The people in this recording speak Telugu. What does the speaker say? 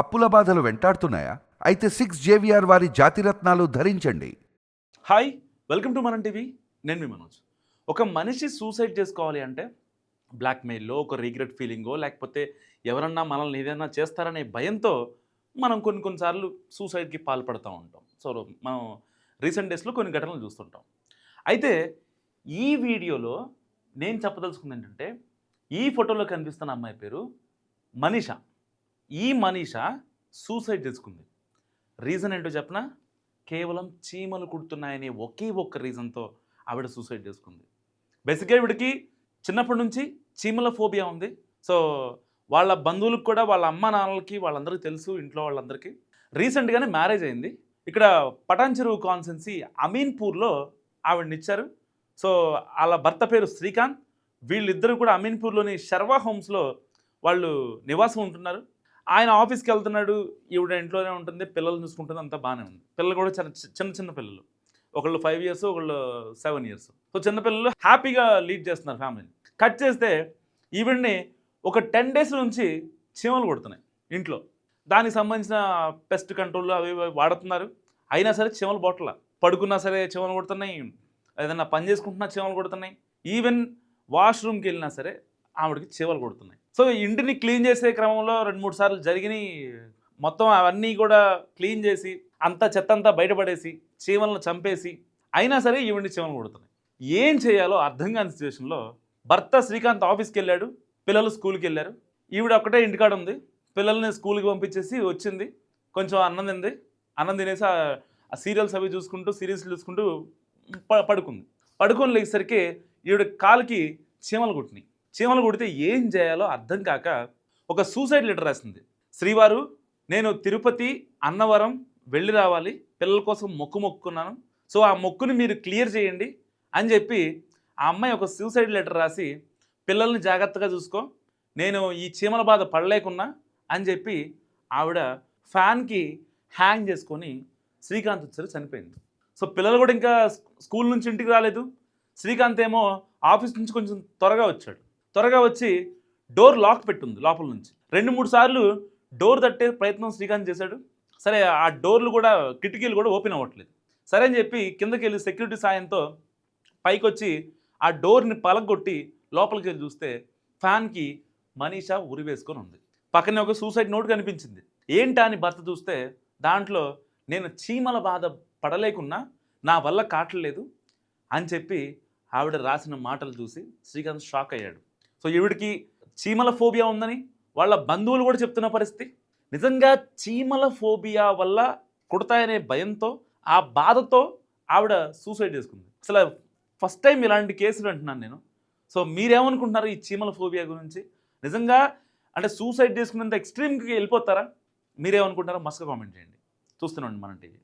అప్పుల బాధలు వెంటాడుతున్నాయా? అయితే సిక్స్ జేవిఆర్ వారి జాతిరత్నాలు ధరించండి. Hi welcome to Manam TV నేను మీ మనోజ్. ఒక మనిషి సూసైడ్ చేసుకోవాలి అంటే బ్లాక్మెయిల్లో ఒక రీగ్రెట్ ఫీలింగో లేకపోతే ఎవరన్నా మనల్ని ఏదైనా చేస్తారనే భయంతో మనం కొన్ని కొన్నిసార్లు సూసైడ్కి పాల్పడుతూ ఉంటాం. సో మనం రీసెంట్ డేస్లో కొన్ని ఘటనలు చూస్తుంటాం. అయితే ఈ వీడియోలో నేను చెప్పదలుచుకుంది ఏంటంటే ఈ ఫోటోలో కనిపిస్తున్న అమ్మాయి పేరు మనీషా. ఈ మనీషా సూసైడ్ చేసుకుంది. రీజన్ ఏంటో చెప్పనా? కేవలం చీమలు కుడుతున్నాయనే ఒకే ఒక్క రీజన్తో ఆవిడ సూసైడ్ చేసుకుంది. బేసిక్గా ఆవిడకి చిన్నప్పటి నుంచి చీమల ఫోబియా ఉంది. సో వాళ్ళ బంధువులకు కూడా వాళ్ళ అమ్మ నాన్నలకి వాళ్ళందరికీ తెలుసు ఇంట్లో వాళ్ళందరికీ. రీసెంట్గానే మ్యారేజ్ అయింది. ఇక్కడ పటాన్ చెరువు కాన్సెన్సీ అమీన్పూర్లో ఆవిడనిచ్చారు సో వాళ్ళ భర్త పేరు శ్రీకాంత్. వీళ్ళిద్దరూ కూడా అమీన్పూర్లోని శర్వా హోమ్స్లో వాళ్ళు నివాసం ఉంటున్నారు. ఆయన ఆఫీస్కి వెళ్తున్నాడు ఈవిడ ఇంట్లోనే ఉంటుంది పిల్లలు చూసుకుంటుంది అంతా బాగానే ఉంది. పిల్లలు కూడా చిన్న చిన్న చిన్న పిల్లలు. ఒకళ్ళు ఫైవ్ ఇయర్స్ ఒకళ్ళు సెవెన్ ఇయర్స్ సో చిన్నపిల్లలు హ్యాపీగా లీడ్ చేస్తున్నారు ఫ్యామిలీని కట్ చేస్తే ఈవిడ్ని ఒక టెన్ డేస్ నుంచి చీమలు కొడుతున్నాయి ఇంట్లో. దానికి సంబంధించిన పెస్ట్ కంట్రోల్ అవి వాడుతున్నారు. అయినా సరే చీమలు బొట్టల. పడుకున్నా సరే చీమలు కొడుతున్నాయి. ఏదైనా పని చేసుకుంటున్నా చీమలు కొడుతున్నాయి. ఈవెన్ వాష్రూమ్కి వెళ్ళినా సరే ఆవిడకి చీవలు కొడుతున్నాయి. సో ఇంటిని క్లీన్ చేసే క్రమంలో రెండు మూడు సార్లు జరిగినాయి. మొత్తం అవన్నీ కూడా క్లీన్ చేసి అంతా చెత్త అంతా బయటపడేసి చీమలను చంపేసి అయినా సరే ఈవిడిని చీమలు కొడుతున్నాయి. ఏం చేయాలో అర్థం కాని సిచ్యువేషన్లో భర్త శ్రీకాంత్ ఆఫీస్కి వెళ్ళాడు పిల్లలు స్కూల్కి వెళ్ళారు. ఈవిడ ఒక్కటే ఇంటికాడ ఉంది. పిల్లల్ని స్కూల్కి పంపించేసి వచ్చింది. కొంచెం అన్నం తింది. అన్నం తినేసి ఆ- సీరియల్స్ అవి చూసుకుంటూ సిరీస్ చూసుకుంటూ పడుకుంది. పడుకొని లేసరికి ఈవిడ కాలుకి చీమలు కుట్టినాయి. చీమలు కొడితే ఏం చేయాలో అర్థం కాక ఒక సూసైడ్ లెటర్ రాసింది. శ్రీవారు నేను తిరుపతి అన్నవరం వెళ్ళి రావాలి పిల్లల కోసం మొక్కు మొక్కున్నాను సో ఆ మొక్కుని మీరు క్లియర్ చేయండి అని చెప్పి ఆ అమ్మాయి ఒక సూసైడ్ లెటర్ రాసి పిల్లల్ని జాగ్రత్తగా చూసుకో నేను ఈ చీమల బాధ పడలేకున్నా అని చెప్పి ఆవిడ ఫ్యాన్కి హ్యాంగ్ చేసుకొని శ్రీకాంత్ వచ్చారు చనిపోయింది. సో పిల్లలు కూడా ఇంకా స్కూల్ నుంచి ఇంటికి రాలేదు. శ్రీకాంత్ ఏమో ఆఫీస్ నుంచి కొంచెం త్వరగా వచ్చాడు. త్వరగా వచ్చి డోర్ లాక్ పెట్టుంది లోపల నుంచి. రెండు మూడు సార్లు డోర్ తట్టే ప్రయత్నం శ్రీకాంత్ చేశాడు. సరే ఆ డోర్లు కూడా కిటికీలు కూడా ఓపెన్ అవ్వట్లేదు. సరే అని చెప్పి కిందకి వెళ్ళి సెక్యూరిటీ సాయంతో పైకి వచ్చి ఆ డోర్ని పలగొట్టి లోపలికి వెళ్ళి చూస్తే ఫ్యాన్కి మనీషా ఉరివేసుకొని ఉంది. పక్కనే ఒక సూసైడ్ నోట్ కనిపించింది. ఏంటా అని భర్త చూస్తే దాంట్లో నేను చీమల బాధ పడలేకున్నా నా వల్ల కాటలేదు అని చెప్పి ఆవిడ రాసిన మాటలు చూసి శ్రీకాంత్ షాక్ అయ్యాడు. సో ఈవిడికి చీమల ఫోబియా ఉందని వాళ్ళ బంధువులు కూడా చెప్తున్న పరిస్థితి. నిజంగా చీమల ఫోబియా వల్ల కుడతాయనే భయంతో ఆ బాధతో ఆవిడ సూసైడ్ చేసుకుంది. అసలు ఫస్ట్ టైం ఇలాంటి కేసులు అంటున్నాను నేను. సో మీరేమనుకుంటున్నారు ఈ చీమల ఫోబియా గురించి? నిజంగా అంటే సూసైడ్ చేసుకున్నంత ఎక్స్ట్రీమ్కి వెళ్ళిపోతారా? మీరేమనుకుంటారో మస్క్ కామెంట్ చేయండి. చూస్తున్నాండి మన టీవీ.